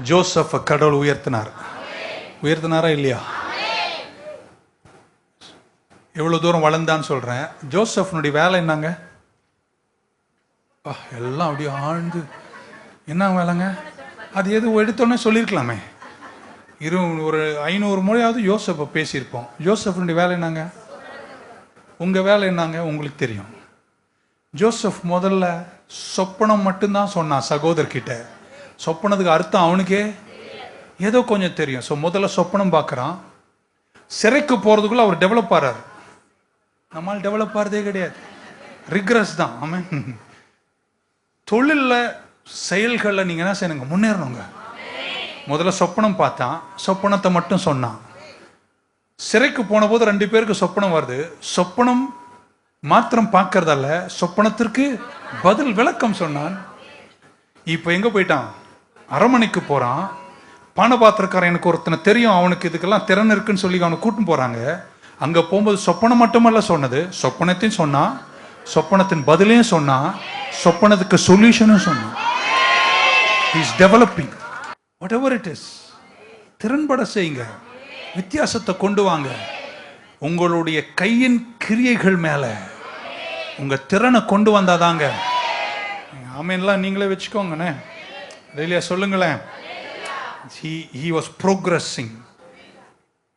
ஜோசஃபை கடவுள் உயர்த்தினார். உயர்த்தினாரா இல்லையா? எவ்வளோ தூரம் வளர்ந்தான்னு சொல்கிறேன் ஜோசப்னுடைய வேலை என்னங்க? அப்பா, எல்லாம் அப்படியே ஆழ்ந்து. என்ன வேலைங்க? அது எது எடுத்தோன்னே சொல்லியிருக்கலாமே. இரு ஒரு ஐநூறு முறையாவது யோசப்பை பேசியிருப்போம். ஜோசப்னுடைய வேலை என்னங்க? உங்கள் வேலை என்னங்க? உங்களுக்கு தெரியும். ஜோசப் முதல்ல சொப்பனம் மட்டும்தான் சொன்னான் சகோதரர்கிட்ட. சொப்பனத்துக்கு அர்த்தம் அவனுக்கே? ஏதோ கொஞ்சம் தெரியும். ஸோ முதல்ல சொப்பனம் பார்க்குறான். சிறைக்கு போகிறதுக்குள்ள அவர் டெவலப் ஆகிறார் நம்மால் டெவலப் ஆகிறதே கிடையாது. ரிக்ரஸ் தான். ஆமாம் தொழிலில் செயல்களில் நீங்கள் என்ன செய்யணுங்க? முன்னேறணுங்க. முதல்ல சொப்பனம் பார்த்தான். சொப்பனத்தை மட்டும் சொன்னான். சிறைக்கு போன போது ரெண்டு பேருக்கு சொப்பனம் வருது. சொப்பனம் மாத்திரம் பார்க்கறதால சொப்பனத்திற்கு பதில் விளக்கம் சொன்னான். இப்போ எங்கே போயிட்டான்? அரமனைக்கு போகிறான் பானபாத்திரக்காரன் எனக்கு ஒருத்தனை தெரியும். அவனுக்கு இதுக்கெல்லாம் திறன் இருக்குன்னு சொல்லி அவனை கூட்டின்னு போகிறாங்க அங்கே போகும்போது சொப்பனம் மட்டுமல்ல சொன்னது. சொப்பனத்தையும் சொன்னான். சொப்பனத்தின் பதிலையும் சொன்னான். சொப்பனத்துக்கு சொல்யூஷனும் சொன்னான். Is developing whatever it is திறன்பட செய்யுங்க. வித்தியாசத்தை கொண்டு வாங்க. உங்களுடைய கையின் கிரியைகள் மேலே உங்கள் திறனை கொண்டு வந்தாதாங்க. ஆமீன்லாம் நீங்களே வச்சுக்கோங்கண்ணே. இல்லையா சொல்லுங்களேன். ஹி ஹி வாஸ் ப்ரோக்ரஸிங்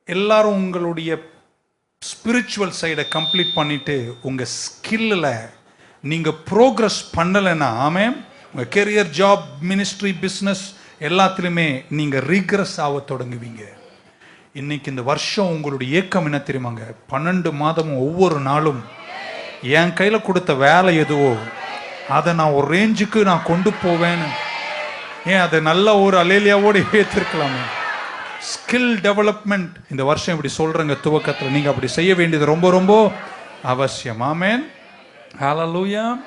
எல்லாரும் உங்களுடைய ஸ்பிரிச்சுவல் சைடை கம்ப்ளீட் பண்ணிட்டு உங்கள் ஸ்கில்லில் நீங்கள் ப்ரோக்ரஸ் பண்ணலைன்னா ஆமே உங்கள் கெரியர் ஜாப் மினிஸ்ட்ரி பிஸ்னஸ் எல்லாத்துலேயுமே நீங்கள் ரீக்ரஸ் ஆக தொடங்குவீங்க. இன்னைக்கு இந்த வருஷம் உங்களுடைய ஏக்கம் என்ன தெரியுமாங்க? பன்னெண்டு மாதமும் ஒவ்வொரு நாளும் என் கையில் கொடுத்த வேலை எதுவோ அதை நான் ஒரு ரேஞ்சுக்கு நான் கொண்டு போவேன்னு ஏன் அதை நல்ல ஒரு அலேலியாவோடு ஏற்றிருக்கலாமே ஸ்கில் டெவலப்மெண்ட் இந்த வருஷம் இப்படி சொல்றேங்க துவக்கத்தில். நீங்க அப்படி செய்ய வேண்டியது ரொம்ப ரொம்ப அவசியம். ஆமேன். ஹalleluya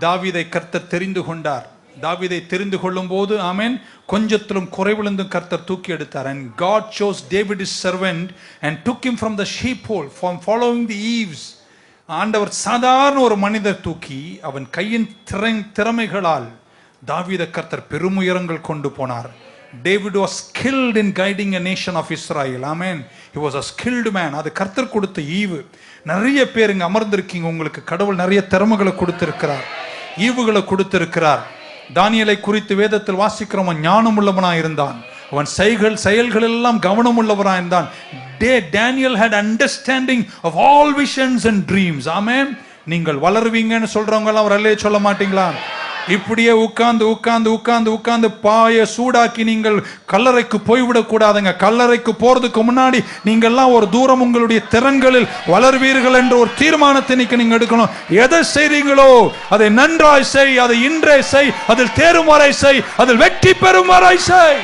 தாவிதை கர்த்தர் தெரிந்து கொண்டார். தாவிதை தெரிந்து கொள்ளும் போது ஆமேன் கொஞ்சத்திலும் குறைவிழுந்தும் கர்த்தர் தூக்கி எடுத்தார். And God chose David is servant and took in from the sheep whole from following the ewes ஆண்டவர் சாதாரண ஒரு மனிதர் தூக்கி அவன் கையின் திறன் திறமைகளால் தாவீத கர்த்தர் பெருமுயரங்கள் கொண்டு போனார். David was skilled in guiding a nation of Israel amen he was a skilled man அது கர்த்தர் கொடுத்த ஈவு. நிறைய பேர் இங்கே அமர்ந்திருக்கீங்க. உங்களுக்கு கடவுள் நிறைய திறமைகளை கொடுத்திருக்கிறார். ஈவுகளை கொடுத்திருக்கிறார். தானியலை குறித்து வேதத்தில் வாசிக்கிறவன் ஞானம் உள்ளவனாக இருந்தான். அவன் செய்கள் செயல்கள் எல்லாம் கவனம் உள்ளவனாக இருந்தான். டே Daniel had understanding of all visions and dreams amen நீங்கள் வளருவீங்கன்னு சொல்றவங்க அவர் அல்லையே சொல்ல மாட்டீங்களா? இப்படியே உட்கார்ந்து உட்கார்ந்து உட்கார்ந்து உட்கார்ந்து பாய சூடாக்கி நீங்கள் கல்லறைக்கு போய்விடக் கூடாதுங்க கல்லறைக்கு போறதுக்கு முன்னாடி நீங்கள்லாம் ஒரு தூரம் உங்களுடைய திறன்களில் வளர்வீர்கள் என்ற ஒரு தீர்மானத்தை நீங்க நீங்க எடுக்கணும். எதை செய்றீங்களோ அதை நன்றாய் செய் அதை இன்றே செய் அதில் தேரும் வரை செய் அதில் வெற்றி பெறும் வரை செய்.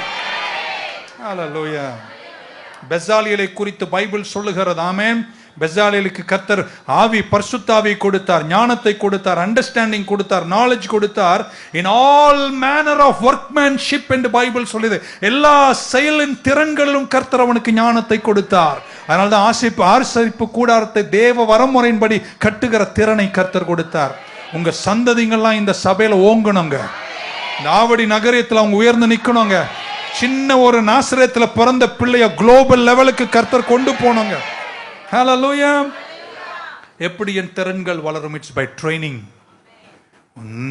பெசாலியலை குறித்து பைபிள் சொல்லுகிறது. ஆமேன். பெசாலேலுக்கு கத்தர் ஆவி பர்சுத்தாவி கொடுத்தார் ஞானத்தை கொடுத்தார் அண்டர்ஸ்டாண்டிங் கொடுத்தார் நாலேஜ் கொடுத்தார். In all manner of workmanship என்று பைபிள் சொல்லுது. எல்லா செயலின் திறன்களிலும் கர்த்தர் அவனுக்கு ஞானத்தை கொடுத்தார். அதனால தான் ஆசிப்பு ஆர்சரிப்பு கூடாரத்தை தேவ வரமுறையின்படி கட்டுகிற திறனை கர்த்தர் கொடுத்தார். உங்க சந்ததிங்கள்லாம் இந்த சபையில ஓங்கணுங்க. நாவடி ஆவடி நகரியத்தில் அவங்க உயர்ந்து நிற்கணுங்க சின்ன ஒரு நாசிரியத்தில் பிறந்த பிள்ளைய குளோபல் லெவலுக்கு கர்த்தர் கொண்டு போனோங்க ஹலலூயா எப்படி என் திறன்கள் வளரும்? இட்ஸ் பை ட்ரைனிங்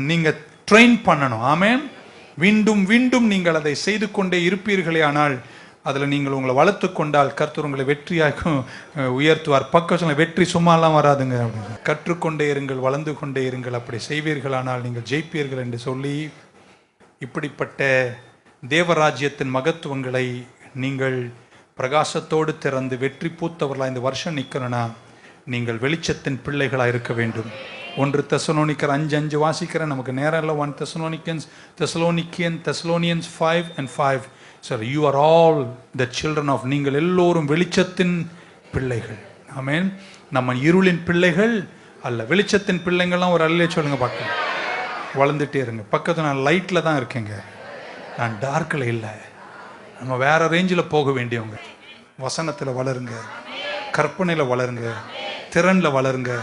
நீங்க ட்ரெயின் பண்ணணும். ஆமேன் மீண்டும் மீண்டும் நீங்கள் அதை செய்து கொண்டே இருப்பீர்களே ஆனால் அதில் நீங்கள் உங்களை வளர்த்து கொண்டால் கர்த்தர் உங்களை வெற்றியாக்கும் உயர்த்துவார். பக்கம் சொல்ல வெற்றி சும்மாலாம் வராதுங்க. அப்படின்னு கற்றுக்கொண்டே இருங்கள் வளர்ந்து கொண்டே இருங்கள். அப்படி செய்வீர்களானால் நீங்கள் ஜெயிப்பீர்கள் என்று சொல்லி இப்படிப்பட்ட தேவராஜ்யத்தின் மகத்துவங்களை நீங்கள் பிரகாசத்தோடு திறந்து வெற்றி பூத்தவர்களாக இந்த வருஷம் நிற்கணும்னா நீங்கள் வெளிச்சத்தின் பிள்ளைகளாக இருக்க வேண்டும். ஒன்று தெசலோனிக்கர் அஞ்சு அஞ்சு வாசிக்கிறேன். நமக்கு நேரம் இல்லை. One Thessalonians Thessalonian Thessalonians five and five sir you are all the children of நீங்கள் எல்லோரும் வெளிச்சத்தின் பிள்ளைகள். ஆமேன் நம்ம இருளின் பிள்ளைகள் அல்ல வெளிச்சத்தின் பிள்ளைங்கள்லாம் ஒரு அல்லையே சொல்லுங்க பார்க்கலாம். வளர்ந்துட்டே இருங்க. பக்கத்தில் நான் லைட்டில் தான் இருக்கேங்க. நான் டார்க்கில் இல்லை. நம்ம வேற ரேஞ்சில் போக வேண்டியவங்க. வசனத்தில் வளருங்க. கற்பனையில் வளருங்க. திறனில் வளருங்க.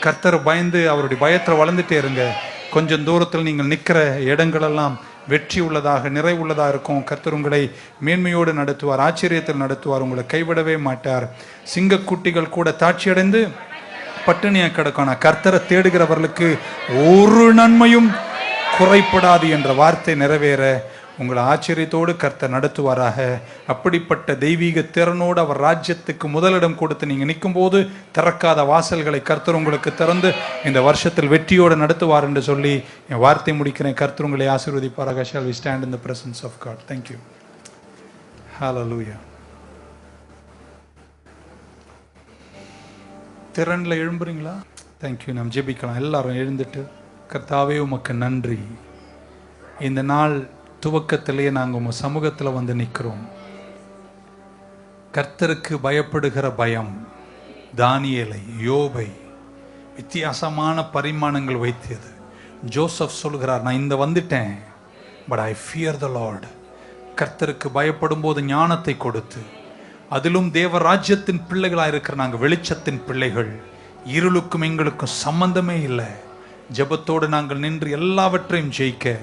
கர்த்தரை பயந்து அவருடைய பயத்தில் வளர்ந்துட்டே இருங்க. கொஞ்சம் தூரத்தில் நீங்கள் நிற்கிற இடங்களெல்லாம் வெற்றி உள்ளதாக நிறைவுள்ளதாக இருக்கும். கர்த்தர் உங்களை மேன்மையோடு நடத்துவார் ஆச்சரியத்தில் நடத்துவார் உங்களை கைவிடவே மாட்டார். சிங்கக்குட்டிகள் கூட தாட்சியடைந்து பட்டினியாக கிடக்கும். ஆனால் கர்த்தரை தேடுகிறவர்களுக்கு ஒரு நன்மையும் குறைப்படாது என்ற வார்த்தை நிறைவேற. உங்களை ஆச்சரியத்தோடு கர்த்தர் நடத்துவாராக. அப்படிப்பட்ட தெய்வீக திறனோடு அவர் ராஜ்யத்துக்கு முதலிடம் கொடுத்து நீங்கள் நிற்கும்போது திறக்காத வாசல்களை கர்த்தர் உங்களுக்கு திறந்து இந்த வருஷத்தில் வெற்றியோடு நடத்துவார் என்று சொல்லி என் வார்த்தை முடிக்கிறேன். கர்த்தர் உங்களை ஆசீர்வதிப்பாராக. Shall we stand in the presence of God thank you ஹalleluya திறனில் எழும்புறீங்களா? தேங்க்யூ நாம் ஜெபிக்கலாம். எல்லாரும் எழுந்துட்டு கர்த்தாவே உமக்கு நன்றி. இந்த நாள் துவக்கத்திலேயே நாங்கள் உங்கள் சமூகத்தில் வந்து நிற்கிறோம் கர்த்தருக்கு பயப்படுகிற பயம் தானியலை யோபை வித்தியாசமான பரிமாணங்கள் வைத்தியது ஜோசப் சொல்கிறார் நான் இந்த வந்துட்டேன் but I fear the lord கர்த்தருக்கு பயப்படும் போது ஞானத்தை கொடுத்து அதிலும் தேவ ராஜ்யத்தின் பிள்ளைகளாக இருக்கிற நாங்கள் வெளிச்சத்தின் பிள்ளைகள் இருளுக்கும் எங்களுக்கும் சம்பந்தமே இல்லை. ஜெபத்தோடு நாங்கள் நின்று எல்லாவற்றையும் ஜெயிக்க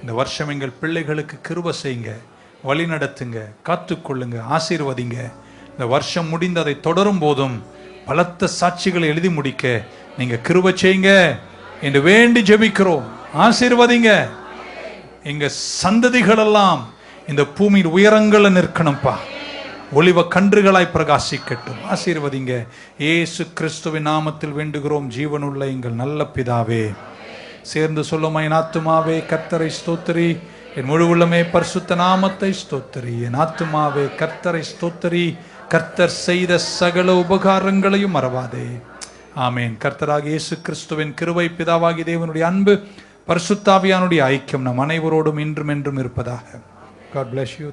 இந்த வருஷம் எங்கள் பிள்ளைகளுக்கு கிருப செய்யுங்க வழி நடத்துங்க காத்துக்கொள்ளுங்க ஆசீர்வதிங்க. இந்த வருஷம் முடிந்து அதை தொடரும் போதும் பலத்த சாட்சிகளை எழுதி முடிக்க நீங்க கிருப செய்யுங்க என்று வேண்டி ஜெபிக்கிறோம். ஆசீர்வதிங்க. எங்க சந்ததிகள் எல்லாம் இந்த பூமியின் உயரங்களை நிற்கணும்ப்பா ஒளிவ கன்றுகளாய் பிரகாசிக்கட்டும். ஆசீர்வதிங்க. இயேசு கிறிஸ்துவின் நாமத்தில் வேண்டுகிறோம். ஜீவனுள்ள எங்கள் நல்ல பிதாவே. சேர்ந்து சொல்லுமா என் ஆத்துமாவே கர்த்தரை ஸ்தோத்திரி. என் முழு உள்ளமே பரிசுத்த நாமத்தை ஸ்தோத்திரி. என் ஆத்துமாவே கர்த்தரை ஸ்தோத்திரி. கர்த்தர் செய்த சகல உபகாரங்களையும் மறவாதே. ஆமேன். கர்த்தராக இயேசு கிறிஸ்துவின் கிருவை பிதாவாகி தேவனுடைய அன்பு பரிசுத்தாவியானுடைய ஐக்கியம் நம் அனைவரோடும் இன்றும் என்றும் இருப்பதாக. God bless you